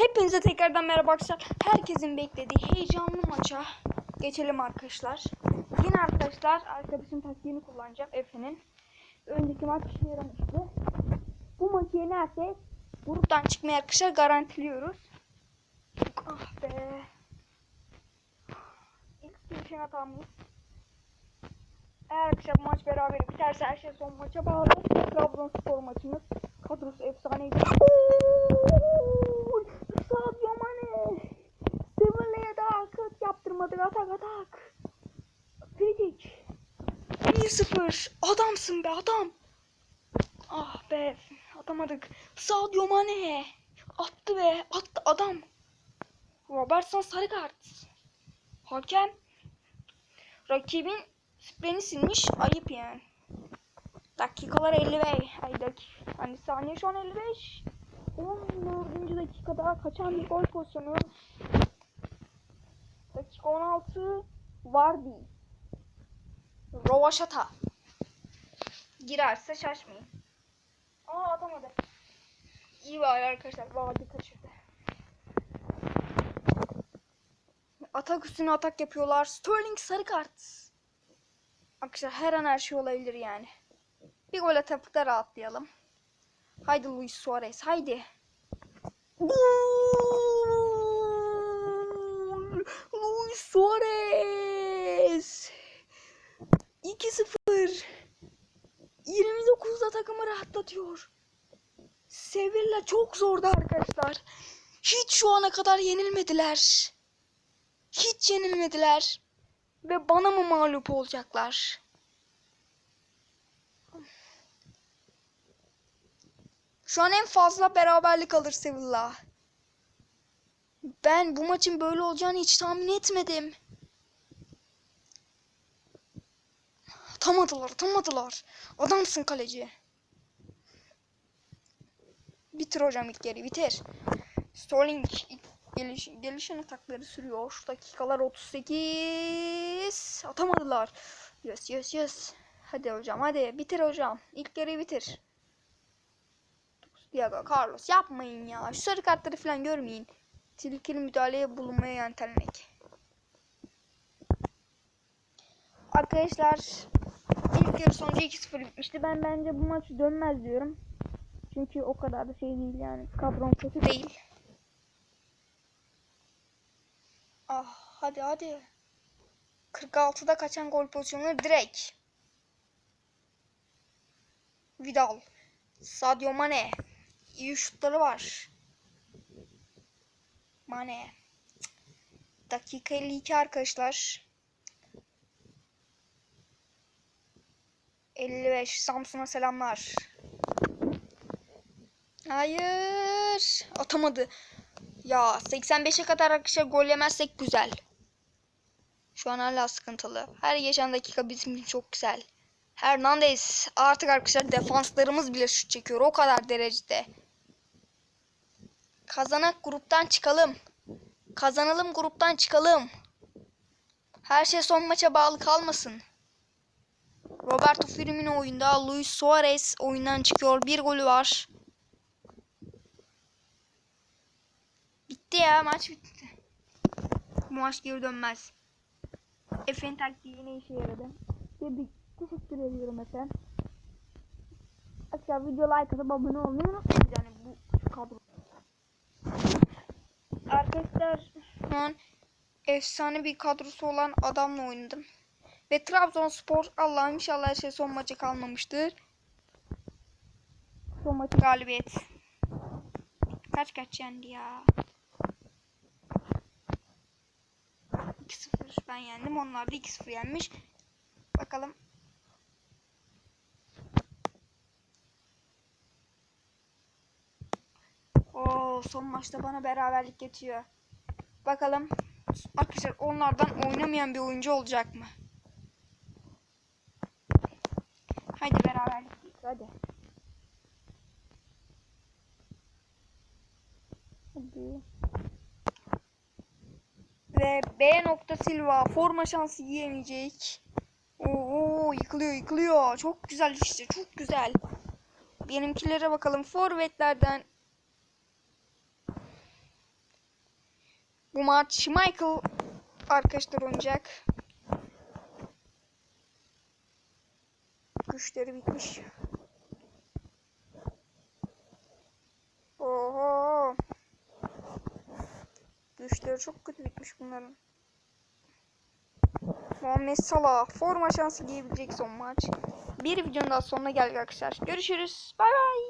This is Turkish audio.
Hepinize tekrardan merhaba arkadaşlar. Herkesin beklediği heyecanlı maça geçelim arkadaşlar. Yine arkadaşlar arkadaşın taktiğini kullanacağım Efe'nin. Önceki maç işe yaramıştı. Bu maçı yenersek gruptan çıkmayı arkadaşlar garantiliyoruz. Ah be. İlk görüşen hatamız. Eğer arkadaşlar bu maç beraber biterse her şey son maça bağlı. Trabzonspor maçımız. Kadrosu efsaneydi. Ooo! Sadio Mane. Sevilla'ya da akıt atak. Fridik. 1-0. Adamsın be adam. Ah be. Atamadık. Sadio Mane. Attı be. Attı adam. Robertson sarı kart. Hakem rakibin spreni silmiş. Ayıp yani. Dakikalar 55. Ay dak hani saniye şu an 55. 14. dakikada kaçan bir gol pozisyonu. Dakika 16. Vardy. Rovaşata. Girerse şaşmayın. Aa atamadı. İyi var arkadaşlar. Vardy kaçırdı. Atak üstüne atak yapıyorlar. Sterling sarı kart. Arkadaşlar her an her şey olabilir yani. Bir gol atıp da rahatlayalım. Haydi Luis Suarez haydi. Gol! Luis Suarez. 2-0. 29'da takımı rahatlatıyor. Sevilla çok zordu arkadaşlar. Hiç şu ana kadar yenilmediler. Hiç yenilmediler. Ve bana mı mağlup olacaklar? Şu an en fazla beraberlik alır Sevilla. Ben bu maçın böyle olacağını hiç tahmin etmedim. Atamadılar, atamadılar. Adamsın kaleci. Bitir hocam ilk yarı, bitir. Sterling geliş, gelişen atakları sürüyor. Dakikalar 38. Atamadılar. Yes, yes, yes. Hadi hocam, hadi. Bitir hocam. İlk yarıyı bitir. Diego Carlos yapmayın ya. Şu sarı kartları falan görmeyin. Tehlikeli müdahaleye bulunmaya yöntelmek. Arkadaşlar ilk yarı sonucu 2-0 bitmişti. Ben bence bu maç dönmez diyorum. Çünkü o kadar da şey değil yani. Kadron kötü değil. Ah hadi hadi. 46'da kaçan gol pozisyonları direkt. Vidal. Sadio Mane. İyi şutları var. Mane. Dakika 52 arkadaşlar. 55 Samsun'a selamlar. Hayır. Atamadı. Ya 85'e kadar arkadaşlar gol yemezsek güzel. Şu an hala sıkıntılı. Her geçen dakika bizim için çok güzel. Hernandez artık arkadaşlar defanslarımız bile şut çekiyor. O kadar derecede. Kazanak gruptan çıkalım. Kazanalım gruptan çıkalım. Her şey son maça bağlı kalmasın. Roberto Firmino oyunda. Luis Suarez oyundan çıkıyor. Bir golü var. Bitti ya maç bitti. Bu maç geri dönmez. Efe'nin taktiği yine işe yaradı. Dedik. Teşekkür ediyorum Efe. Arkadaşlar video like atıp abone olmayı unutmayın yani bu kadro. Arkadaşlar şu an efsane bir kadrosu olan adamla oynadım. Ve Trabzonspor Allah'ım inşallah her şey son maça kalmamıştır. Son maçı galibiyet. Kaç kaç yendi ya. 2-0 ben yendim. Onlar da 2-0 yenmiş. Bakalım. Oo, son maçta bana beraberlik getiriyor. Bakalım. Arkadaşlar onlardan oynamayan bir oyuncu olacak mı? Hadi beraberlik. Hadi. Hadi. Ve B nokta Silva forma şansı yiyemeyecek. Oo yıkılıyor yıkılıyor. Çok güzel işte çok güzel. Benimkilere bakalım. Forvetlerden Bu maç Michael arkadaşlar oynayacak. Güçleri bitmiş. Oho. Güçleri çok kötü bitmiş bunların. Muhammed Salah forma şansı giyebilecek son maç. Bir videonun daha sonuna geldik arkadaşlar. Görüşürüz. Bay bay.